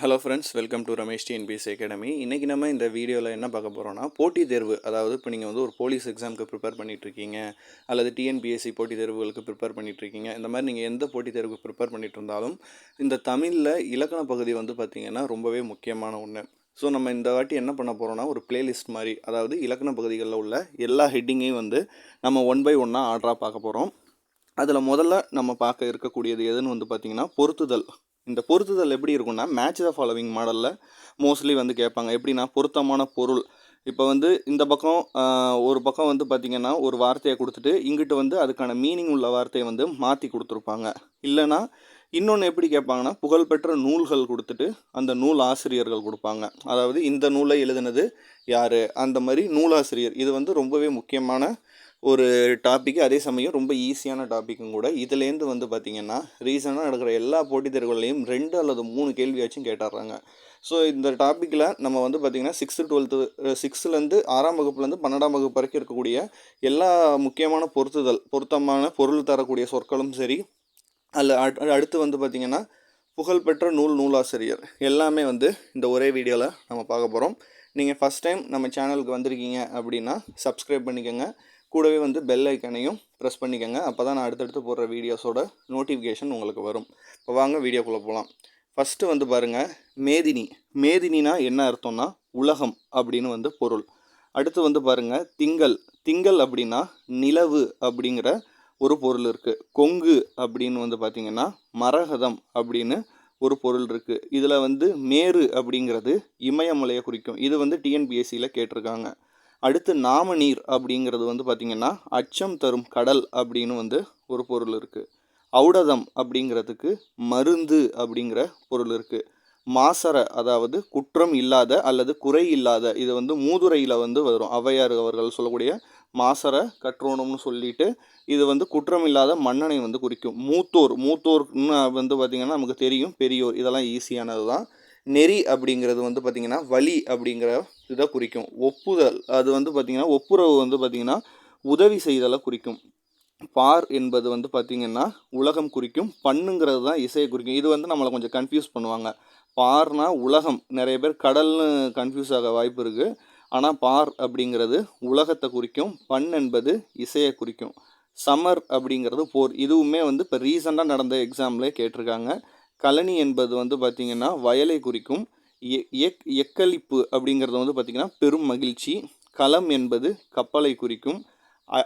Hello friends welcome to Ramesh TNPS academy இன்றைக்கி நம்ம இந்த வீடியோவில் என்ன பார்க்க போகிறோம்னா போட்டித் தேர்வு. அதாவது இப்போ நீங்கள் வந்து ஒரு போலீஸ் எக்ஸாமுக்கு ப்ரிப்பேர் பண்ணிகிட்ருக்கீங்க அல்லது டிஎன்பிஎஸ்சி போட்டித் தேர்வுகளுக்கு ப்ரிப்பேர் பண்ணிகிட்ருக்கீங்க இந்த மாதிரி நீங்கள் எந்த போட்டித் தேர்வுக்கு ப்ரிப்பேர் பண்ணிட்டு இருந்தாலும் இந்த தமிழில் இலக்கண பகுதி வந்து பார்த்திங்கன்னா ரொம்பவே முக்கியமான ஒன்று ஸோ நம்ம இந்த வாட்டி என்ன பண்ண போகிறோம்னா ஒரு பிளேலிஸ்ட் மாதிரி அதாவது இலக்கண பகுதிகளில் உள்ள எல்லா ஹெட்டிங்கையும் வந்து நம்ம ஒன் பை ஒன்னாக ஆர்டராக பார்க்க போகிறோம் அதில் முதல்ல நம்ம பார்க்க இருக்கக்கூடியது எதுன்னு வந்து பார்த்திங்கன்னா பொருத்துதல். இந்த பொருத்துதல் எப்படி இருக்கும்னா மேட்ச் த ஃபாலோவிங் மாடலில் மோஸ்ட்லி வந்து கேட்பாங்க. எப்படின்னா பொருத்தமான பொருள். இப்போ வந்து இந்த பக்கம் ஒரு பக்கம் வந்து பார்த்திங்கன்னா ஒரு வார்த்தையை கொடுத்துட்டு இங்கிட்டு வந்து அதுக்கான மீனிங் உள்ள வார்த்தையை வந்து மாற்றி கொடுத்துருப்பாங்க. இல்லைன்னா இன்னொன்று எப்படி கேட்பாங்கன்னா புகழ்பெற்ற நூல்கள் கொடுத்துட்டு அந்த நூல் ஆசிரியர்கள் கொடுப்பாங்க. அதாவது இந்த நூலை எழுதுனது யார்? அந்த மாதிரி நூலாசிரியர். இது வந்து ரொம்பவே முக்கியமான ஒரு டாபிக் அதே சமயம் ரொம்ப ஈஸியான டாப்பிக்கும் கூட. இதுலேருந்து வந்து பார்த்திங்கன்னா ரீசனாக நடக்கிற எல்லா போட்டித் தேர்வுகளையும் ரெண்டு அல்லது மூணு கேள்வியாச்சும் கேட்டுடுறாங்க ஸோ இந்த டாப்பிக்கில் நம்ம வந்து பார்த்திங்கன்னா சிக்ஸ்த்து டுவெல்த்து சிக்ஸ்த்துலேருந்து ஆறாம் வகுப்புலேருந்து பன்னெண்டாம் வகுப்பு வரைக்கும் இருக்கக்கூடிய எல்லா முக்கியமான பொருத்துதல் பொருத்தமான பொருள் தரக்கூடிய சொற்களும் சரி அல்ல அடுத்து வந்து பார்த்திங்கன்னா புகழ்பெற்ற நூல் நூலாசிரியர். எல்லாமே வந்து இந்த ஒரே வீடியோவில் நம்ம பார்க்க போகிறோம் நீங்கள் ஃபஸ்ட் டைம் நம்ம சேனலுக்கு வந்திருக்கீங்க அப்படின்னா சப்ஸ்கிரைப் பண்ணிக்கோங்க. கூடவே வந்து பெல் ஐக்கனையும் ப்ரெஸ் பண்ணிக்கோங்க. அப்போ தான் நான் அடுத்தடுத்து போடுற வீடியோஸோட நோட்டிஃபிகேஷன் உங்களுக்கு வரும். இப்போ வாங்க வீடியோக்குள்ளே போகலாம் ஃபஸ்ட்டு வந்து பாருங்கள் மேதினி. மேதினினா என்ன அர்த்தம்னா உலகம் அப்படின்னு வந்து பொருள். அடுத்து வந்து பாருங்கள் திங்கள். திங்கள் அப்படின்னா நிலவு அப்படிங்கிற ஒரு பொருள் இருக்குது கொங்கு அப்படின்னு வந்து பார்த்திங்கன்னா மரகதம் அப்படின்னு ஒரு பொருள் இருக்குது இதில் வந்து மேரு அப்படிங்கிறது இமயமலையை குறிக்கும். இது வந்து டிஎன்பிஎஸ்சியில் கேட்டிருக்காங்க. அடுத்து நாம நீர் அப்படிங்கிறது வந்து பார்த்திங்கன்னா அச்சம் தரும் கடல் அப்படின்னு வந்து ஒரு பொருள் இருக்குது ஔடதம் அப்படிங்கிறதுக்கு மருந்து அப்படிங்கிற பொருள் இருக்குது மாசர அதாவது குற்றம் இல்லாத அல்லது குறை இல்லாத இது வந்து மூதுரையில் வந்து வரும். ஔவையார் அவர்கள் சொல்லக்கூடிய மாசர கற்றோணும்னு சொல்லிட்டு இது வந்து குற்றம் இல்லாத மன்னனை வந்து குறிக்கும். மூத்தோர் மூத்தோர்னு வந்து பார்த்திங்கன்னா நமக்கு தெரியும். பெரியோர் இதெல்லாம் ஈஸியானது தான் நெறி அப்படிங்கிறது வந்து பார்த்திங்கன்னா வழி அப்படிங்கிற இதை குறிக்கும். ஒப்புதல் அது வந்து பார்த்திங்கன்னா ஒப்புரவு வந்து பார்த்திங்கன்னா உதவி செய்தலை குறிக்கும். பார் என்பது வந்து பார்த்திங்கன்னா உலகம் குறிக்கும். பண்ணுங்கிறது தான் இசையை குறிக்கும். இது வந்து நம்மளை கொஞ்சம் கன்ஃபியூஸ் பண்ணுவாங்க. பார்னா உலகம். நிறைய பேர் கடல்னு கன்ஃபியூஸ் ஆக வாய்ப்பு இருக்குது ஆனால் பார் அப்படிங்கிறது உலகத்தை குறிக்கும். பண் என்பது இசையை குறிக்கும். சமர் அப்படிங்கிறது போர். இதுவுமே வந்து இப்போ ரீசெண்டாக நடந்த எக்ஸாம்லேயே கேட்டிருக்காங்க. கழனி என்பது வந்து பார்த்திங்கன்னா வயலை குறிக்கும். எ- எக் எக்களிப்பு அப்படிங்கிறது வந்து பார்த்திங்கன்னா பெரும் மகிழ்ச்சி. களம் என்பது கப்பலை குறிக்கும்.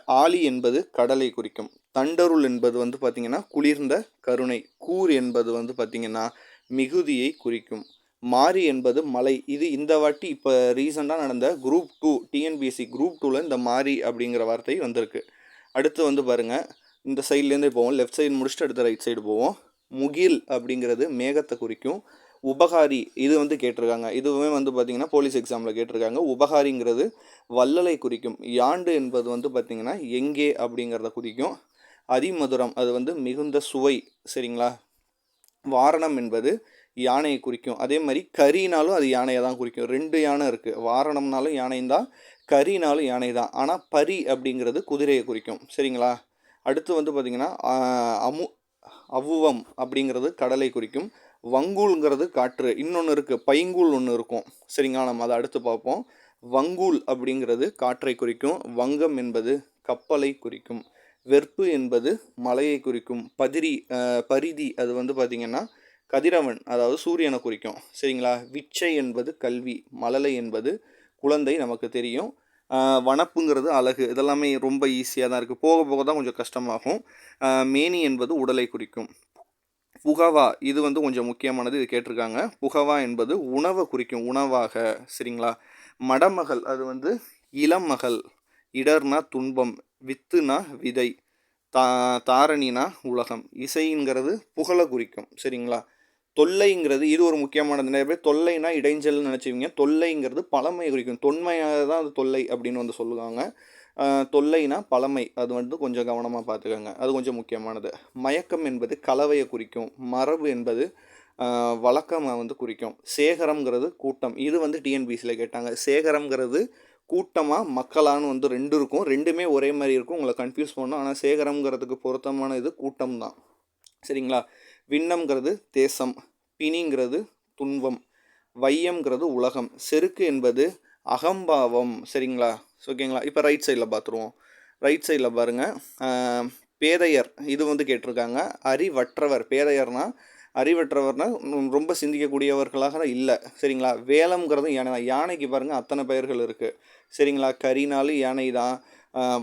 ஆலி என்பது கடலை குறிக்கும். தண்டருள் என்பது வந்து பார்த்திங்கன்னா குளிர்ந்த கருணை. கூர் என்பது வந்து பார்த்திங்கன்னா மிகுதியை குறிக்கும். மாரி என்பது மலை. இது இந்த வாட்டி இப்போ ரீசெண்டாக நடந்த குரூப் டூ டிஎன்பிஎஸ்சி குரூப் டூவில் இந்த மாரி அப்படிங்கிற வார்த்தை வந்திருக்கு. அடுத்து வந்து பாருங்கள் இந்த சைட்லேருந்தே போவோம். லெஃப்ட் சைடு முடிச்சுட்டு அடுத்த ரைட் சைடு போவோம். முகில் அப்படிங்கிறது மேகத்தை குறிக்கும். உபகாரி இது வந்து கேட்டிருக்காங்க. இதுவுமே வந்து பார்த்திங்கன்னா போலீஸ் எக்ஸாமில் கேட்டிருக்காங்க. உபகாரிங்கிறது வள்ளலை குறிக்கும். யாண்டு என்பது வந்து பார்த்திங்கன்னா எங்கே அப்படிங்கிறத குறிக்கும். அதிமதுரம் அது வந்து மிகுந்த சுவை சரிங்களா? வாரணம் என்பது யானையை குறிக்கும். அதே மாதிரி கரினாலும் அது யானையை தான் குறிக்கும். ரெண்டு யானை இருக்குது வாரணம்னாலும் யானை தான் கரினாலும் யானை தான். ஆனால் பரி அப்படிங்கிறது குதிரையை குறிக்கும். சரிங்களா? அடுத்து வந்து பார்த்திங்கன்னா அமு அவ்வுவம் அப்படிங்கிறது கடலை குறிக்கும். வங்கூல்ங்கிறது காற்று. இன்னொன்று இருக்குது பைங்கூல் ஒன்று இருக்கும். சரிங்களா? நம்ம அதை அடுத்து பார்ப்போம். வங்கூல் அப்படிங்கிறது காற்றை குறிக்கும். வங்கம் என்பது கப்பலை குறிக்கும். வெற்பு என்பது மலையை குறிக்கும். பதிரி பரிதி அது வந்து பார்த்திங்கன்னா கதிரவன் அதாவது சூரியனை குறிக்கும். சரிங்களா? விச்சை என்பது கல்வி மழலை என்பது குழந்தை நமக்கு தெரியும். வனப்புங்கிறது அழகு. இதெல்லாமே ரொம்ப ஈஸியாக தான் இருக்குது போக போக தான் கொஞ்சம் கஷ்டமாகும். மேனி என்பது உடலை குறிக்கும். புகவா இது வந்து கொஞ்சம் முக்கியமானது இது கேட்டிருக்காங்க. புகவா என்பது உணவை குறிக்கும் உணவாக சரிங்களா? மடமகள் அது வந்து இளமகள் இடர்னா துன்பம் வித்துனா விதை தா தாரணினா உலகம். இசைங்கிறது புகழை குறிக்கும் சரிங்களா? தொல்லைங்கிறது இது ஒரு முக்கியமானது. நிறைய பேர் தொல்லைனா இடைஞ்சல்னு நினச்சிவிங்க தொல்லைங்கிறது பழமை குறிக்கும். தொன்மையாக தான் அது தொல்லை அப்படின்னு வந்து சொல்லுவாங்க. தொல்லைனா பழமை. அது வந்து கொஞ்சம் கவனமாக பார்த்துக்கோங்க. அது கொஞ்சம் முக்கியமானது. மயக்கம் என்பது கலவையை குறிக்கும். மரபு என்பது வழக்கமாக வந்து குறிக்கும். சேகரம்ங்கிறது கூட்டம். இது வந்து டிஎன்பிசியில் கேட்டாங்க. சேகரம்ங்கிறது கூட்டமாக மக்களான்னு வந்து ரெண்டு இருக்கும். ரெண்டுமே ஒரே மாதிரி இருக்கும். உங்களை கன்ஃபியூஸ் பண்ணும். ஆனால் சேகரம்ங்கிறதுக்கு பொருத்தமான இது கூட்டம் தான் சரிங்களா? விண்ணம்ங்கிறது தேசம் பிணிங்கிறது துன்பம் வையம்ங்கிறது உலகம். செருக்கு என்பது அகம்பாவம். சரிங்களா? ஓகேங்களா? இப்போ ரைட் சைடில் பார்த்துருவோம் ரைட் சைடில் பாருங்கள் பேதையர். இது வந்து கேட்டிருக்காங்க. அறிவற்றவர். பேதையர்னா அறிவற்றவர்னால் ரொம்ப சிந்திக்கக்கூடியவர்களாக இல்லை. சரிங்களா? வேலம்ங்கிறது யானை யானைக்கு பாருங்கள் அத்தனை பெயர்கள் இருக்குது சரிங்களா? கரினாலும் யானை தான்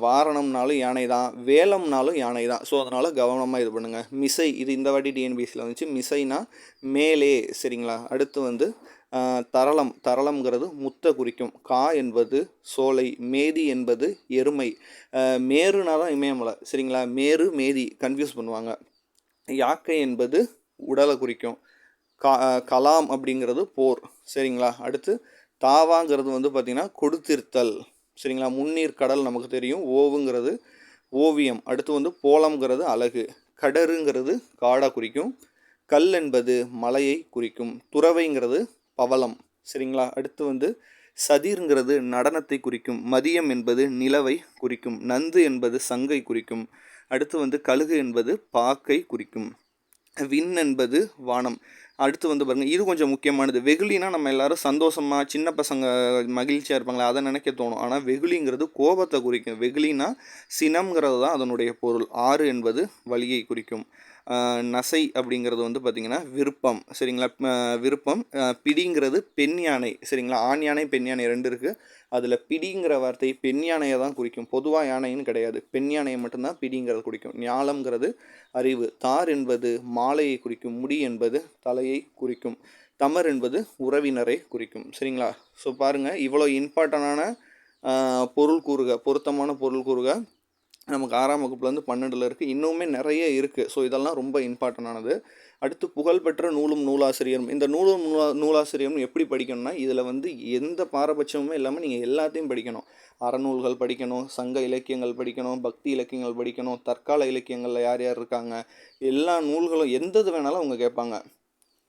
வாரணம்னாலும் யானை தான் வேலம்னாலும் யானை தான். ஸோ அதனால் கவனமாக இது பண்ணுங்கள் மிசை இது இந்த வாட்டி டிஎன்பிஎஸ்சியில் வந்துச்சு. மிசைனா மேலே சரிங்களா? அடுத்து வந்து தரளம். தரளம்ங்கிறது முத்தை குறிக்கும். கா என்பது சோலை மேதி என்பது எருமை. மேருனா தான் இமயமலை சரிங்களா? மேரு மேதி கன்ஃபியூஸ் பண்ணுவாங்க. யாக்கை என்பது உடலை குறிக்கும். கா கலாம் அப்படிங்கிறது போர் சரிங்களா? அடுத்து தாவாங்கிறது வந்து பார்த்திங்கன்னா கொடுத்திருத்தல். சரிங்களா? முன்னீர் கடல் நமக்கு தெரியும். ஓவுங்கிறது ஓவியம். அடுத்து வந்து போலம்ங்கிறது அழகு கடருங்கிறது காடாக குறிக்கும். கல் என்பது மலையை குறிக்கும். துறவைங்கிறது பவளம். சரிங்களா? அடுத்து வந்து சதிர்ங்கிறது நடனத்தை குறிக்கும். மதியம் என்பது நிலவை குறிக்கும். நந்து என்பது சங்கை குறிக்கும். அடுத்து வந்து கழுகு என்பது பாக்கை குறிக்கும். விண் என்பது வானம். அடுத்து வந்து பாருங்கள் இது கொஞ்சம் முக்கியமானது. வெகுளினா நம்ம எல்லாரும் சந்தோஷமாக சின்ன பசங்க மகிழ்ச்சியாக இருப்பாங்களே? அதை நினைக்க தோணும். ஆனால் வெகுளிங்கிறது கோபத்தை குறிக்கும். வெகுளினா சினம்ங்கிறது தான் அதனுடைய பொருள். ஆறு என்பது வலியை குறிக்கும். நசை அப்படிங்கிறது வந்து பார்த்திங்கன்னா விருப்பம். சரிங்களா? விருப்பம். பிடிங்கிறது பெண் யானை. சரிங்களா? ஆண் யானை பெண் யானை ரெண்டு இருக்குது அதில் பிடிங்கிற வார்த்தை பெண் யானையை தான் குறிக்கும். பொதுவாக யானைன்னு கிடையாது. பெண் யானையை மட்டும்தான் பிடிங்கிறது குறிக்கும். ஞாலம்ங்கிறது அறிவு. தார் என்பது மாலையை குறிக்கும். முடி என்பது தலையை குறிக்கும். தமர் என்பது உறவினரை குறிக்கும். சரிங்களா? ஸோ பாருங்கள் இவ்வளோ இம்பார்ட்டண்டான பொருள் கூறுக. பொருத்தமான பொருள் கூறுக. நமக்கு ஆறாம் வகுப்புலேருந்து பன்னெண்டில் இருக்குது இன்னுமே நிறைய இருக்குது ஸோ இதெல்லாம் ரொம்ப இம்பார்ட்டண்டானது அடுத்து புகழ்பெற்ற நூலும் நூலாசிரியரும். இந்த நூலும் நூலா நூலாசிரியரும் எப்படி படிக்கணும்னா இதில் வந்து எந்த பாரபட்சமுமே இல்லாமல் நீங்கள் எல்லாத்தையும் படிக்கணும். அறநூல்கள் படிக்கணும் சங்க இலக்கியங்கள் படிக்கணும் பக்தி இலக்கியங்கள் படிக்கணும் தற்கால இலக்கியங்களில் யார் யார் இருக்காங்க எல்லா நூல்களும் எந்தது வேணாலும் அவங்க கேட்பாங்க.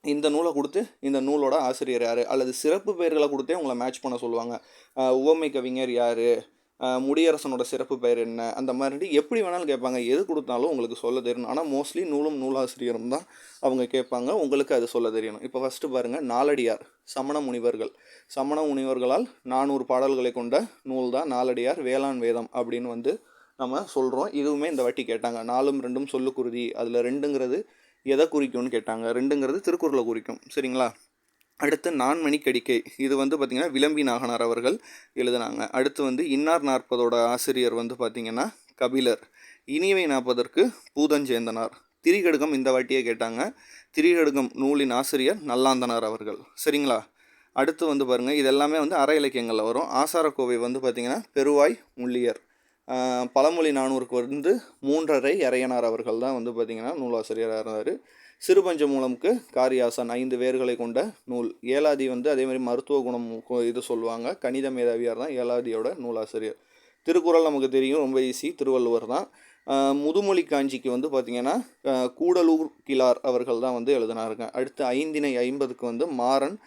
இந்த நூலை கொடுத்து இந்த நூலோட ஆசிரியர் யார்? அல்லது சிறப்பு பெயர்களை கொடுத்தே உங்களை மேட்ச் பண்ண சொல்லுவாங்க. உவமை கவிஞர் யார்? முடியரசனோட சிறப்பு பெயர் என்ன? அந்த மாதிரி எப்படி வேணாலும் கேட்பாங்க. எது கொடுத்தாலும் உங்களுக்கு சொல்ல தெரியணும் ஆனால் மோஸ்ட்லி நூலும் நூலாசிரியரும் தான் அவங்க கேட்பாங்க. உங்களுக்கு அது சொல்ல தெரியணும். இப்போ ஃபஸ்ட்டு பாருங்கள் நாலடியார் சமண முனிவர்கள். சமண முனிவர்களால் நானூறு பாடல்களை கொண்ட நூல் தான் நாலடியார் வேளாண் வேதம் அப்படின்னு வந்து நம்ம சொல்கிறோம் இதுவுமே இந்த வாட்டி கேட்டாங்க. நாலும் ரெண்டும் சொல்லுக்குருதி. அதில் ரெண்டுங்கிறது எதை குறிக்கும்னு கேட்டாங்க. ரெண்டுங்கிறது திருக்குறளை குறிக்கும். சரிங்களா? அடுத்து நான்மணிக்கடிக்கை இது வந்து பார்த்திங்கன்னா விளம்பி நாகனார் அவர்கள் எழுதினாங்க. அடுத்து வந்து இன்னார் நாற்பதோட ஆசிரியர் வந்து பார்த்திங்கன்னா கபிலர். இனிவை நாற்பதற்கு பூதஞ்சேந்தனார். திரிகடுகம் இந்த வாட்டியே கேட்டாங்க. திரிகடுகம் நூலின் ஆசிரியர் நல்லாந்தனார் அவர்கள். சரிங்களா? அடுத்து வந்து பாருங்கள் இதெல்லாமே வந்து அற இலக்கியங்களில் வரும். ஆசாரக்கோவை வந்து பார்த்திங்கன்னா பெருவாய் முள்ளியர். பழமொழி நானூறுக்கு வந்து மூன்றரை இறையனார் அவர்கள் தான் வந்து பார்த்திங்கன்னா நூலாசிரியராக இருந்தார். சிறுபஞ்ச மூலமுக்கு காரியாசன் ஐந்து வேர்களை கொண்ட நூல். ஏலாதி வந்து அதே மாதிரி மருத்துவ குணம் கொ- இது சொல்லுவாங்க. கணித மேதாவியார் தான் ஏலாதியோட நூலாசிரியர். திருக்குறள் நமக்கு தெரியும் ரொம்ப ஈஸி திருவள்ளுவர் தான். முதுமொழி காஞ்சிக்கு வந்து பார்த்திங்கன்னா கூடலூர் கிளார் அவர்கள் தான் வந்து எழுதினாருங்க. அடுத்து ஐந்தினை ஐம்பதுக்கு வந்து மாறன்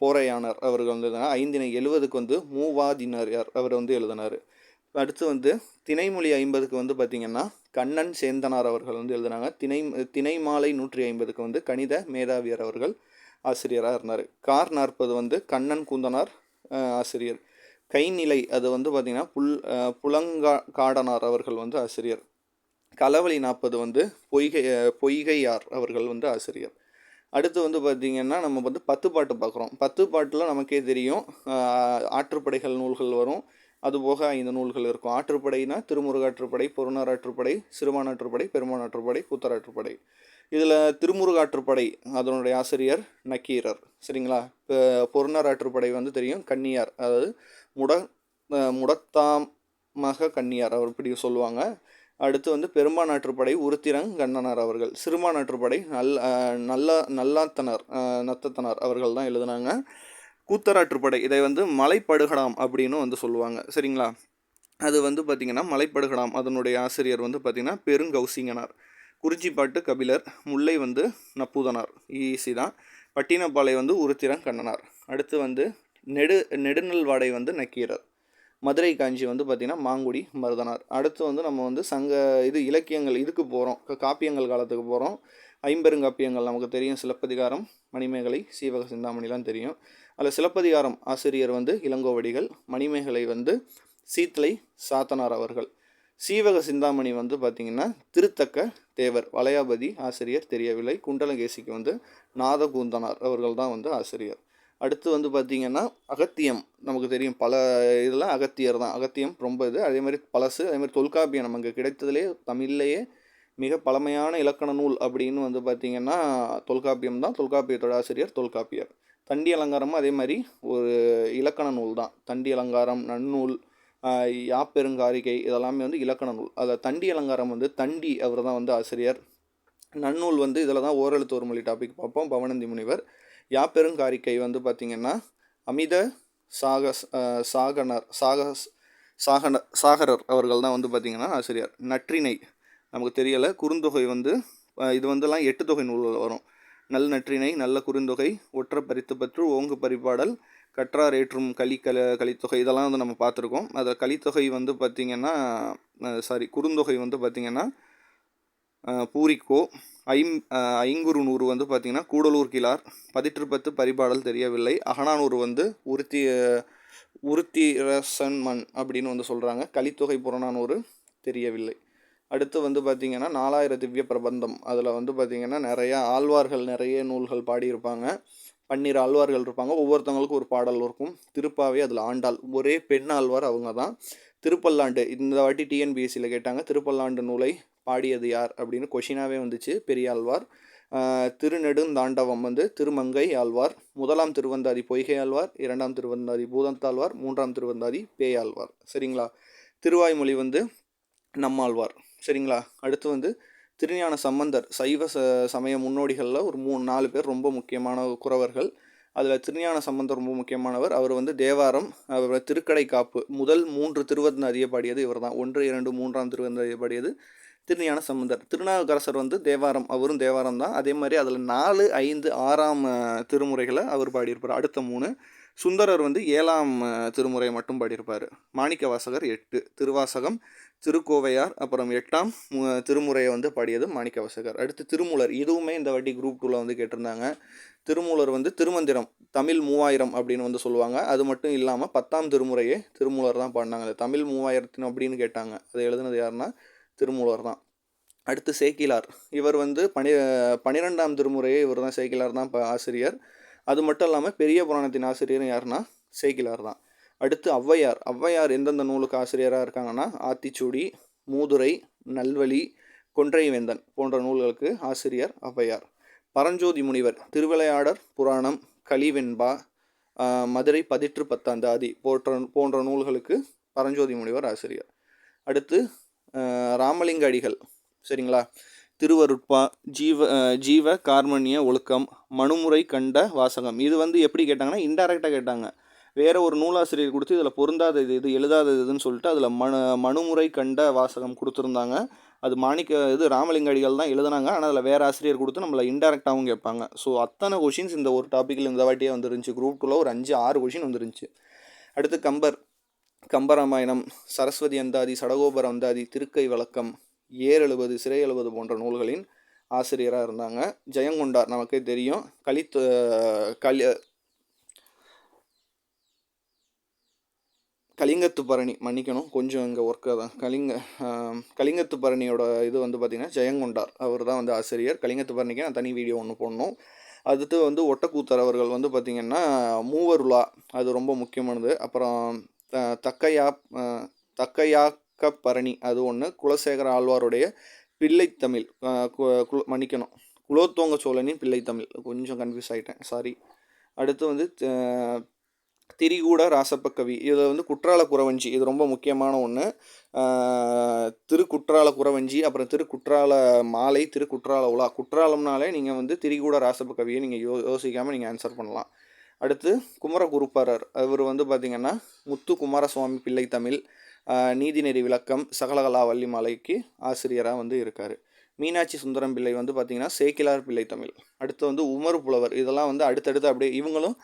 போரையானர் அவர்கள் வந்து எழுதினார். ஐந்தினை எழுவதுக்கு வந்து மூவாதினரியார் அவர் வந்து எழுதினார். அடுத்து வந்து திணைமொழி ஐம்பதுக்கு வந்து பார்த்திங்கன்னா கண்ணன் சேந்தனார் அவர்கள் வந்து எழுதுனாங்க. திணை திணை மாலை நூற்றி ஐம்பதுக்கு வந்து கணித மேதாவியர் அவர்கள் ஆசிரியராக இருந்தார். கார் நாற்பது வந்து கண்ணன் கூந்தனார் ஆசிரியர். கைநிலை அது வந்து பார்த்திங்கன்னா புல் புலங்கா காடனார் அவர்கள் வந்து ஆசிரியர். களவழி நாற்பது வந்து பொய்கை பொய்கையார் அவர்கள் வந்து ஆசிரியர். அடுத்து வந்து பார்த்திங்கன்னா நம்ம வந்து பத்து பாட்டு பார்க்குறோம் பத்து பாட்டில் நமக்கே தெரியும் ஆற்றுப்படைகள் நூல்கள் வரும். அதுபோக ஐந்து நூல்கள் இருக்கும். ஆற்றுப்படைனா திருமுருகாற்றுப்படை பொருணராற்றுப்படை சிறுமானாற்றுப்படை பெருமானாற்றுப்படை கூத்தராற்றுப்படை இதில் திருமுருகாற்றுப்படை அதனுடைய ஆசிரியர் நக்கீரர். சரிங்களா? இப்போ பொருணராற்றுப்படை வந்து தெரியும். கன்னியார் அதாவது முட முடத்தாமக கன்னியார் அவர் இப்படி சொல்லுவாங்க. அடுத்து வந்து பெரும்பானாற்றுப்படை உருத்திரங் கண்ணனார் அவர்கள். சிறுமானாற்றுப்படை நல் நல்ல நல்லாத்தனர் நத்தத்தனார் அவர்கள் தான் எழுதுனாங்க. கூத்தராற்றுப்படை இதை வந்து மலைப்படுகடாம் அப்படின்னு வந்து சொல்லுவாங்க. சரிங்களா? அது வந்து பார்த்திங்கன்னா மலைப்படுகடாம். அதனுடைய ஆசிரியர் வந்து பார்த்திங்கன்னா பெருங்கௌசிங்கனார். குறிஞ்சிப்பாட்டு கபிலர் முல்லை வந்து நப்பூதனார். ஈசி தான். பட்டினப்பாலை வந்து உருத்திரன் கண்ணனார். அடுத்து வந்து நெடு நெடுநல்வாடை வந்து நக்கீரர். மதுரை காஞ்சி வந்து பார்த்திங்கன்னா மாங்குடி மருதனார். அடுத்து வந்து நம்ம வந்து சங்க இது இலக்கியங்கள் இதுக்கு போகிறோம் காப்பியங்கள் காலத்துக்கு போகிறோம் ஐம்பெருங்காப்பியங்கள் நமக்கு தெரியும். சிலப்பதிகாரம் மணிமேகலை சீவக சிந்தாமணிலாம் தெரியும். அதில் சிலப்பதிகாரம் ஆசிரியர் வந்து இளங்கோவடிகள் மணிமேகலை வந்து சீத்தலை சாத்தனார் அவர்கள். சீவக சிந்தாமணி வந்து பார்த்திங்கன்னா திருத்தக்க தேவர் வளையாபதி ஆசிரியர் தெரியவில்லை. குண்டலகேசிக்கு வந்து நாதகூந்தனார் அவர்கள் தான் வந்து ஆசிரியர். அடுத்து வந்து பார்த்திங்கன்னா அகத்தியம் நமக்கு தெரியும் பல இதில் அகத்தியர் தான். அகத்தியம் ரொம்ப இது அதே மாதிரி பழசு அதே மாதிரி தொல்காப்பியம் நமக்கு கிடைத்ததுலேயே தமிழ்லேயே மிக பழமையான இலக்கண நூல் அப்படின்னு வந்து பார்த்திங்கன்னா தொல்காப்பியம் தான். தொல்காப்பியத்தோட ஆசிரியர் தொல்காப்பியர். தண்டி அலங்காரமும் அதே மாதிரி ஒரு இலக்கண நூல் தான். தண்டி அலங்காரம் நன்னூல் யாப்பெருங்காரிகை இதெல்லாமே வந்து இலக்கண நூல். அதில் தண்டி அலங்காரம் வந்து தண்டி அவர் தான் வந்து ஆசிரியர். நன்னூல் வந்து இதில் தான் ஓரெழுத்து ஒரு மொழி டாபிக் பார்ப்போம். பவனந்தி முனிவர். யாப்பெருங்காரிக்கை வந்து பார்த்திங்கன்னா அமித சாக சாகனர் சாக சாகன சாகரர் அவர்கள் தான் வந்து பார்த்திங்கன்னா ஆசிரியர். நற்றினை நமக்கு தெரியலை. குறுந்தொகை வந்து இது வந்துலாம் எட்டு தொகை நூல்கள் வரும். நல் நற்றினை நல்ல குறுந்தொகை ஒற்ற பறித்து பற்று ஓங்கு பரிபாடல் கற்றார் ஏற்றும் களி கல கலித்தொகை இதெல்லாம் வந்து நம்ம பார்த்துருக்கோம். அதில் கலித்தொகை வந்து பார்த்திங்கன்னா சாரி குறுந்தொகை வந்து பார்த்திங்கன்னா பூரிக்கோ ஐம் ஐங்குறு நூறு வந்து பார்த்திங்கன்னா கூடலூர் கிளார் பதிற்று பத்து பரிபாடல் தெரியவில்லை. அகனானூறு வந்து உருத்தி உருத்திரசன் மண் அப்படின்னு வந்து சொல்கிறாங்க கலித்தொகை புறநானூறு தெரியவில்லை. அடுத்து வந்து பார்த்திங்கன்னா நாலாயிரம் திவ்ய பிரபந்தம். அதில் வந்து பார்த்திங்கன்னா நிறையா ஆழ்வார்கள் நிறைய நூல்கள் பாடியிருப்பாங்க. பன்னிரு ஆழ்வார்கள் இருப்பாங்க. ஒவ்வொருத்தவங்களுக்கும் ஒரு பாடல் இருக்கும். திருப்பாவே அதில் ஆண்டாள். ஒரே பெண் ஆழ்வார் அவங்க தான் திருப்பல்லாண்டு இந்த வாட்டி டிஎன்பிஎஸ்சியில் கேட்டாங்க. திருப்பல்லாண்டு நூலை பாடியது யார் அப்படின்னு கொஷினாவே வந்துச்சு. பெரியாழ்வார் திருநெடுந்தாண்டவம் வந்து திருமங்கை ஆழ்வார். முதலாம் திருவந்தாதி பொய்கை ஆழ்வார். இரண்டாம் திருவந்தாதி பூதந்தாழ்வார் மூன்றாம் திருவந்தாதி பேயாழ்வார் சரிங்களா? திருவாய்மொழி வந்து நம்மாழ்வார் சரிங்களா? அடுத்து வந்து திருஞான சம்பந்தர் சைவ ச சமய முன்னோடிகளில் ஒரு மூணு நாலு பேர் ரொம்ப முக்கியமான குறவர்கள். அதில் திருஞான சம்பந்தர் ரொம்ப முக்கியமானவர். அவர் வந்து தேவாரம் அவர் திருக்கடை காப்பு முதல் மூன்று திருவந்தாதியை அறியப்பாடியது இவர் தான் ஒன்று இரண்டு மூன்றாம் திருவந்தாதியை அறியப்பாடியது. திருஞான சம்பந்தர். திருநாவுக்கரசர் வந்து தேவாரம் அவரும் தேவாரம் தான். அதே மாதிரி அதில் நாலு ஐந்து ஆறாம் திருமுறைகளை அவர் பாடியிருப்பார். அடுத்த மூணு சுந்தரர் வந்து ஏழாம் திருமுறை மட்டும் பாடியிருப்பார். மாணிக்க வாசகர் எட்டு திருவாசகம் திருக்கோவையார் அப்புறம் எட்டாம் திருமுறையை வந்து பாடியது மாணிக்க வாசகர் அடுத்து திருமூலர் இதுவுமே இந்த வாட்டி குரூப் டூவில் வந்து கேட்டிருந்தாங்க. திருமூலர் வந்து திருமந்திரம் தமிழ் மூவாயிரம் அப்படின்னு வந்து சொல்லுவாங்க. அது மட்டும் இல்லாமல் பத்தாம் திருமுறையே திருமூலர் தான் பாடினாங்க. தமிழ் மூவாயிரத்தின் அப்படின்னு கேட்டாங்க. அதை எழுதுனது யாருன்னா திருமூலர் தான். அடுத்து சேக்கிலார். இவர் வந்து பனி பனிரெண்டாம் திருமுறையே இவர் தான் சேக்கிலார் தான் இப்போ ஆசிரியர். அது மட்டும் இல்லாமல் பெரிய புராணத்தின் ஆசிரியர் யாருன்னா சேக்கிலார் தான். அடுத்து ஔவையார். ஔவையார் எந்தெந்த நூலுக்கு ஆசிரியராக இருக்காங்கன்னா ஆத்திச்சூடி மூதுரை நல்வழி கொன்றைவேந்தன் போன்ற நூல்களுக்கு ஆசிரியர் ஔவையார். பரஞ்சோதி முனிவர் திருவிளையாடர் புராணம் கலிவெண்பா மதுரை பதிற்று பத்தாந்தாதி போன்ற போன்ற நூல்களுக்கு பரஞ்சோதி முனிவர் ஆசிரியர். அடுத்து ராமலிங்க அடிகள் சரிங்களா? திருவருட்பா ஜீவ ஜீவ கார்மணிய ஒழுக்கம் மனுமுறை கண்ட வாசகம். இது வந்து எப்படி கேட்டாங்கன்னா இன்டெரக்டாக கேட்டாங்க. வேறு ஒரு நூலாசிரியர் கொடுத்து இதில் பொருந்தாத இது இது எழுதாத இதுன்னு சொல்லிட்டு அதில் மனு மனுமுறை கண்ட வாசகம் கொடுத்துருந்தாங்க. அது மாணிக்க இது ராமலிங்க அடிகள் தான் எழுதுனாங்க. ஆனால் அதில் வேறு ஆசிரியர் கொடுத்து நம்மளை இன்டெரக்டாகவும் கேட்பாங்க. ஸோ அத்தனை கொஷின்ஸ் இந்த ஒரு டாப்பிக்கில் இந்த வாட்டியே வந்துருந்துச்சு. குரூப் டூவில் ஒரு அஞ்சு ஆறு கொஷின் வந்துருந்துச்சு. அடுத்து கம்பர். கம்பராமாயணம் சரஸ்வதி அந்தாதி சடகோபர அந்தாதி திருக்கை வழக்கம் ஏர் சிறை எழுபது போன்ற நூல்களின் ஆசிரியராக இருந்தாங்க. ஜெயங்கொண்டார் நமக்கே தெரியும். கலித்து கலி கலிங்கத்து பரணி மன்னிக்கணும். கொஞ்சம் இங்கே ஒர்க்காக தான். கலிங்க கலிங்கத்து பரணியோட இது வந்து பார்த்திங்கன்னா ஜெயங்கொண்டார். அவர் தான் வந்து ஆசிரியர். கலிங்கத்து பரணிக்கு நான் தனி வீடியோ ஒன்று போடணும். அடுத்து வந்து ஒட்டக்கூத்தர் அவர்கள் வந்து பார்த்திங்கன்னா மூவருலா அது ரொம்ப முக்கியமானது. அப்புறம் தக்கையா தக்கையாக்கப்பரணி அது ஒன்று குலசேகர ஆழ்வாருடைய பிள்ளைத்தமிழ் மன்னிக்கணும். குலோத்தோங்க சோழனின் பிள்ளைத்தமிழ். கொஞ்சம் கன்ஃபியூஸ் ஆகிட்டேன் சாரி அடுத்து வந்து திரிகூட ராசப்பக்கவி. கவி இதில் வந்து குற்றால குறவஞ்சி. இது ரொம்ப முக்கியமான ஒன்று திருக்குற்றால குறவஞ்சி அப்புறம் திருக்குற்றால மாலை திருக்குற்றால உலா. குற்றாலம்னாலே நீங்கள் வந்து திரிகூட ராசப்பக்கவியை நீங்கள் யோ யோசிக்காமல் நீங்கள் ஆன்சர் பண்ணலாம். அடுத்து குமரகுருப்பரர். அவர் வந்து பார்த்திங்கன்னா முத்து குமாரசுவாமி பிள்ளை தமிழ் நீதிநெறி விளக்கம் சகலகலா வள்ளி மாலைக்கு ஆசிரியராக வந்து இருக்கார். மீனாட்சி சுந்தரம் பிள்ளை வந்து பார்த்திங்கன்னா சேக்கிலார் பிள்ளை தமிழ். அடுத்து வந்து உமர் புலவர். இதெல்லாம் வந்து அடுத்தடுத்து அப்படியே இவங்களும்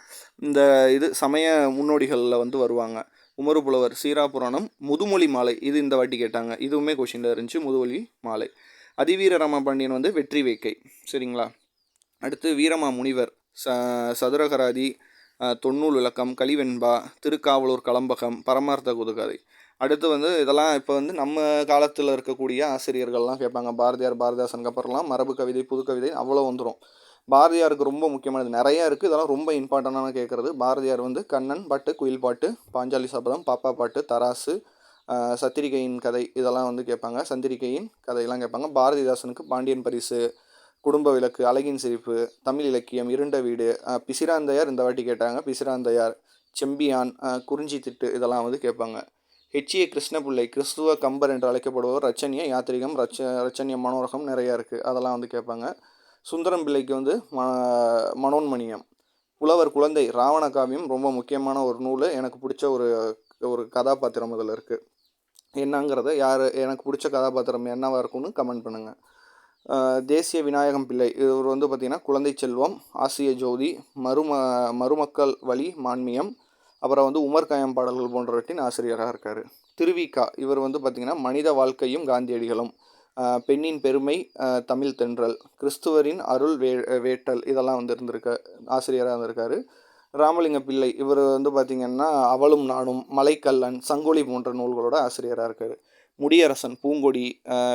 இந்த இது சமய முன்னோடிகளில் வந்து வருவாங்க. உமரு புலவர் சீரா புராணம் முதுமொழி மாலை. இது இந்த வாட்டி கேட்டாங்க. இதுவுமே கொஷினில் இருந்துச்சு. முதுமொழி மாலை. அதிவீர ராமபாண்டியன் வந்து வெற்றி வேக்கை சரிங்களா? அடுத்து வீரமா முனிவர் ச சதுரகராதி தொண்ணூல் தொன்னூல் விளக்கம் கலிவெண்பா திருக்காவலூர் கலம்பகம் பரமார்த்த குதுகதை. அடுத்து வந்து இதெல்லாம் இப்போ வந்து நம்ம காலத்தில் இருக்கக்கூடிய ஆசிரியர்கள்லாம் கேட்பாங்க. பாரதியார் பாரதிதாசனுக்கு அப்புறம்லாம் மரபு கவிதை புது கவிதை அவ்வளோ வந்துடும் பாரதியாருக்கு ரொம்ப முக்கியமானது நிறையா இருக்குது இதெல்லாம் ரொம்ப இம்பார்ட்டண்டான கேட்குறது. பாரதியார் வந்து கண்ணன் பாட்டு குயில் பாட்டு பாஞ்சாலி சபதம் பாப்பா பாட்டு தராசு சத்திரிகையின் கதை இதெல்லாம் வந்து கேட்பாங்க. சந்திரிகையின் கதையெல்லாம் கேட்பாங்க. பாரதிதாசனுக்கு பாண்டியன் பரிசு குடும்ப விளக்கு அழகின் சிரிப்பு தமிழ் இலக்கியம் இருண்ட வீடு பிசிராந்தையார் இந்த வாட்டி கேட்டாங்க. பிசிராந்தையார் செம்பியான் குறிஞ்சி திட்டு இதெல்லாம் வந்து கேட்பாங்க. ஹெச்ஏ கிருஷ்ணபிள்ளை கிறிஸ்துவ கம்பர் என்று அழைக்கப்படுவோர் ரச்சனிய யாத்திரிகம் ரச்ச ரச்சனிய மனோரகம் நிறையா இருக்குது அதெல்லாம் வந்து கேட்பாங்க. சுந்தரம் பிள்ளைக்கு வந்து ம மனோன்மணியம். புலவர் குழந்தை ராவண காவியம் ரொம்ப முக்கியமான ஒரு நூல். எனக்கு பிடிச்ச ஒரு ஒரு கதாபாத்திரம் அதில் இருக்குது என்னங்கிறத யார் எனக்கு பிடிச்ச கதாபாத்திரம் என்னவாக இருக்கும்னு கமெண்ட் பண்ணுங்கள் தேசிய விநாயகம் பிள்ளை. இவர் வந்து பார்த்திங்கன்னா குழந்தை செல்வம் ஆசிய ஜோதி மரும மருமக்கள் வழி மான்மியம் அப்புறம் வந்து உமர் கயம் பாடல்கள் போன்றவற்றின் ஆசிரியராக இருக்கார். திருவிக்கா இவர் வந்து பார்த்திங்கன்னா மனித வாழ்க்கையும் காந்தியடிகளும். பெண்ணின் பெருமை தமிழ் தென்றல் கிறிஸ்துவரின் அருள் வே வேட்டல் இதெல்லாம் வந்து இருந்திருக்க ஆசிரியராக இருந்திருக்காரு. ராமலிங்க பிள்ளை இவர் வந்து பார்த்திங்கன்னா அவளும் நானும் மலைக்கல்லன் சங்கோலி போன்ற நூல்களோட ஆசிரியராக இருக்கார். முடியரசன் பூங்கொடி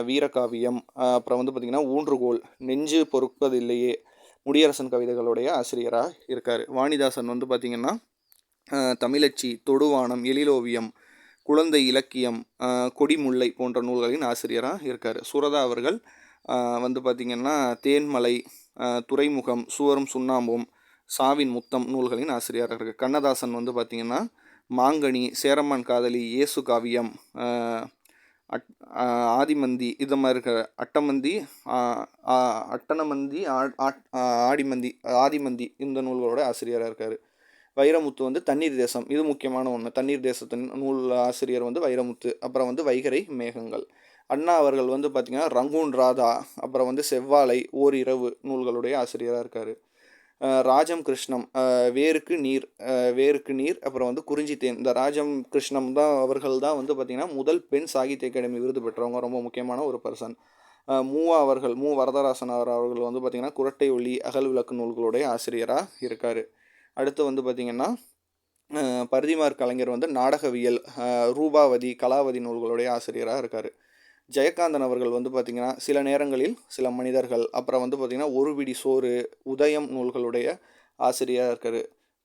வீரகாவியம் அப்புறம் வந்து பார்த்திங்கன்னா ஊன்றுகோல் நெஞ்சு பொறுப்பதில்லையே முடியரசன் கவிதைகளுடைய ஆசிரியராக இருக்கார். வாணிதாசன் வந்து பார்த்திங்கன்னா தமிழச்சி தொடுவானம் எழிலோவியம் குழந்தை இலக்கியம் கொடிமுல்லை போன்ற நூல்களின் ஆசிரியராக இருக்கார். சுரதா அவர்கள் வந்து பார்த்திங்கன்னா தேன்மலை துறைமுகம் சுவரும் சுண்ணாம்பும் சாவின் முத்தம் நூல்களின் ஆசிரியராக இருக்குது கண்ணதாசன் வந்து பார்த்திங்கன்னா மாங்கனி சேரமான் காதலி இயேசு காவியம் அட் ஆதிமந்தி இது மாதிரி இருக்கிற அட்டமந்தி அட்டனமந்தி ஆட்- ஆடிமந்தி ஆதிமந்தி இந்த நூல்களோட ஆசிரியராக இருக்கார். வைரமுத்து வந்து தண்ணீர் தேசம் இது முக்கியமான ஒன்று தண்ணீர் தேசத்தின் நூல் ஆசிரியர் வந்து வைரமுத்து அப்புறம் வந்து வைகரை மேகங்கள். அண்ணா அவர்கள் வந்து பார்த்திங்கன்னா ரங்கூன் ராதா அப்புறம் வந்து செவ்வாழை ஓரிரவு நூல்களுடைய ஆசிரியராக இருக்கார். ராஜம் கிருஷ்ணம் வேருக்கு நீர் வேருக்கு நீர் அப்புறம் வந்து குறிஞ்சி தேன் இந்த ராஜம் கிருஷ்ணம் தான் அவர்கள் தான் வந்து பார்த்திங்கன்னா முதல் பெண் சாகித்ய அகாடமி விருது பெற்றவங்க. ரொம்ப முக்கியமான ஒரு பர்சன் மூவா அவர்கள் மு வரதராசன் அவர் அவர்கள் வந்து பார்த்திங்கன்னா குரட்டை ஒளி அகல் விளக்கு நூல்களுடைய ஆசிரியராக இருக்கார். அடுத்து வந்து பார்த்திங்கன்னா பரிதிமார் கலைஞர் வந்து நாடகவியல் ரூபாவதி கலாவதி நூல்களுடைய ஆசிரியராக இருக்கார். ஜெயகாந்தன் அவர்கள் வந்து பார்த்திங்கன்னா சில நேரங்களில் சில மனிதர்கள் அப்புறம் வந்து பார்த்திங்கன்னா ஒரு பிடி சோறு உதயம் நூல்களுடைய ஆசிரியராக இருக்கார்.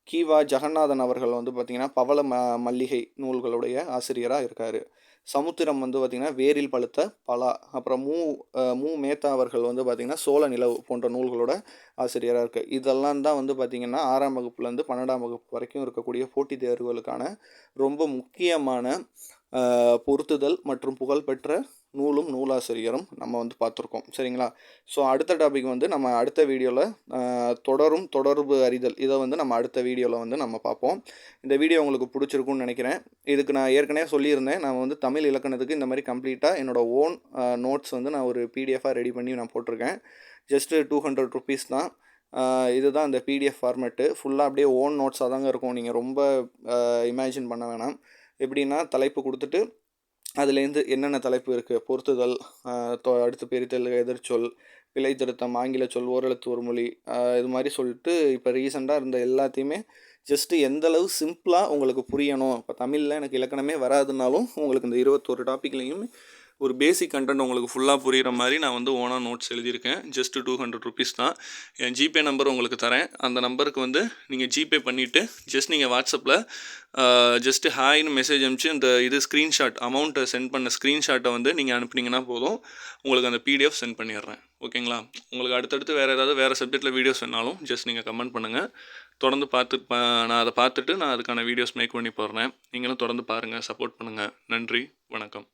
கீவா ஜெகநாதன் அவர்கள் வந்து பார்த்திங்கன்னா பவள ம மல்லிகை நூல்களுடைய ஆசிரியராக இருக்கார். சமுத்திரம் வந்து பார்த்திங்கன்னா வேரில் பழுத்த பலா அப்புறம் மூ மூ. மேத்தா அவர்கள் வந்து பார்த்திங்கன்னா சோழ நிலவு போன்ற நூல்களோட ஆசிரியராக இருக்குது இதெல்லாம் தான் வந்து பார்த்திங்கன்னா ஆறாம் வகுப்புலேருந்து பன்னெண்டாம் வகுப்பு வரைக்கும் இருக்கக்கூடிய போட்டித் தேர்வுகளுக்கான ரொம்ப முக்கியமான பொருத்துதல் மற்றும் புகழ்பெற்ற நூலும் நூலாசிரியரும் நம்ம வந்து பார்த்துருக்கோம். சரிங்களா? ஸோ அடுத்த டாபிக் வந்து நம்ம அடுத்த வீடியோவில் தொடரும் தொடர்பு அறிதல். இதை வந்து நம்ம அடுத்த வீடியோவில் வந்து நம்ம பார்ப்போம். இந்த வீடியோ உங்களுக்கு பிடிச்சிருக்கும்னு நினைக்கிறேன். இதுக்கு நான் ஏற்கனவே சொல்லியிருந்தேன். நான் வந்து தமிழ் இலக்கணத்துக்கு இந்த மாதிரி கம்ப்ளீட்டாக என்னோடய ஓன் நோட்ஸ் வந்து நான் ஒரு பிடிஎஃபாக ரெடி பண்ணி நான் போட்டிருக்கேன். ஜஸ்ட்டு டூ ஹண்ட்ரட் ருபீஸ் தான். இதுதான் இந்த பிடிஎஃப் ஃபார்மேட்டு ஃபுல்லாக அப்படியே ஓன் நோட்ஸாக தாங்க இருக்கும். நீங்கள் ரொம்ப இமேஜின் பண்ண வேணாம். எப்படின்னா தலைப்பு கொடுத்துட்டு அதுலேருந்து என்னென்ன தலைப்பு இருக்குது பொருத்துதல் அடுத்து பிரித்தல் எதிர்ச்சொல் பிழை திருத்தம் ஆங்கில சொல் ஓரெழுத்து ஒரு மொழி இது மாதிரி சொல்லிட்டு இப்போ ரீசெண்டாக இருந்த எல்லாத்தையுமே ஜஸ்ட்டு எந்தளவு சிம்பிளாக உங்களுக்கு புரியணும். இப்போ தமிழில் எனக்கு இலக்கணமே வராதுனாலும் உங்களுக்கு இந்த இருபத்தோரு டாப்பிக்லேயும் ஒரு பேசிக் கண்டென்ட் உங்களுக்கு ஃபுல்லாக புரிகிற மாதிரி நான் வந்து ஓனாக நோட்ஸ் எழுதியிருக்கேன். ஜஸ்ட்டு டூ ஹண்ட்ரட் ருபீஸ் தான். என் ஜிபே நம்பர் உங்களுக்கு தரேன். அந்த நம்பருக்கு வந்து நீங்கள் ஜிபே பண்ணிவிட்டு ஜஸ்ட் நீங்கள் வாட்ஸ்அப்பில் ஜஸ்ட்டு ஹாய்னு மெசேஜ் அனுப்பிச்சு இந்த இது ஸ்க்ரீன்ஷாட் அமௌண்ட்டை சென்ட் பண்ண ஸ்க்ரீன்ஷாட்டை வந்து நீங்கள் அனுப்புனீங்கன்னா போதும். உங்களுக்கு அந்த பிடிஎஃப் சென்ட் பண்ணிடுறேன். ஓகேங்களா உங்களுக்கு அடுத்தடுத்து வேறு ஏதாவது வேறு சப்ஜெக்ட்டில் வீடியோஸ் வேணாலும் ஜஸ்ட் நீங்கள் கமெண்ட் பண்ணுங்கள் தொடர்ந்து பார்த்து பா நான் அதை பார்த்துட்டு நான் அதுக்கான வீடியோஸ் மேக் பண்ணி போடுறேன். நீங்களும் தொடர்ந்து பாருங்கள் சப்போர்ட் பண்ணுங்கள் நன்றி வணக்கம்.